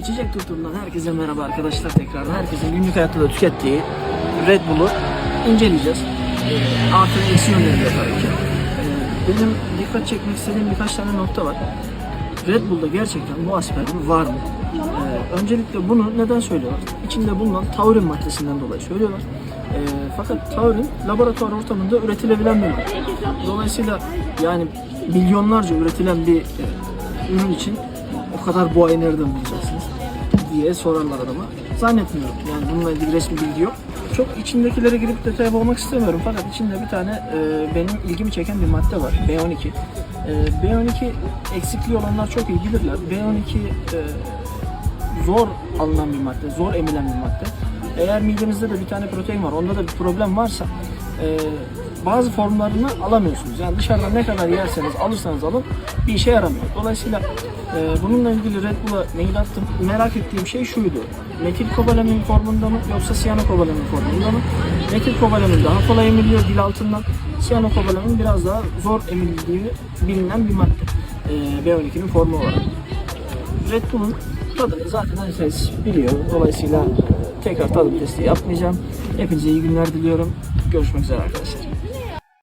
İçecek tutumdan herkese merhaba arkadaşlar tekrardan. Herkesin günlük hayatta da tükettiği Red Bull'u inceleyeceğiz. Ee, artı ve eksi yönleri de tabii ki. Ee, benim dikkat çekmek istediğim birkaç tane nokta var. Red Bull'da gerçekten bu aspartam var mı? Ee, öncelikle bunu neden söylüyorlar? İçinde bulunan taurin maddesinden dolayı söylüyorlar. Fakat taurin laboratuvar ortamında üretilebilen bir madde. Dolayısıyla yani milyonlarca üretilen bir e, ürün için o kadar boğayı nereden bulacaksınız diye sorarlar adama. Zannetmiyorum. Yani bununla ilgili resmi bilgi yok. Çok içindekilere girip detaya boğmak istemiyorum fakat içinde bir tane e, benim ilgimi çeken bir madde var. B12. E, B12 eksikliği olanlar çok iyi bilirler. B12 e, zor alınan bir madde, zor emilen bir madde. Eğer midemizde de bir tane protein var, onda da bir problem varsa e, bazı formlarını alamıyorsunuz. Yani dışarıdan ne kadar yerseniz, alırsanız alın bir işe yaramıyor. Dolayısıyla e, bununla ilgili Red Bull'a mail attım. Merak ettiğim şey şuydu. Metil kobalamin formunda mı yoksa siyanokobalamin formunda mı? Metil kobalamin daha kolay emiliyor dil altından. Siyanokobalamin biraz daha zor emildiği bilinen bir madde. E, B12'nin formu olarak. Red Bull'un tadını zaten herkes biliyor. Dolayısıyla tekrar tadım testi yapmayacağım. Hepinize iyi günler diliyorum. Görüşmek üzere arkadaşlar.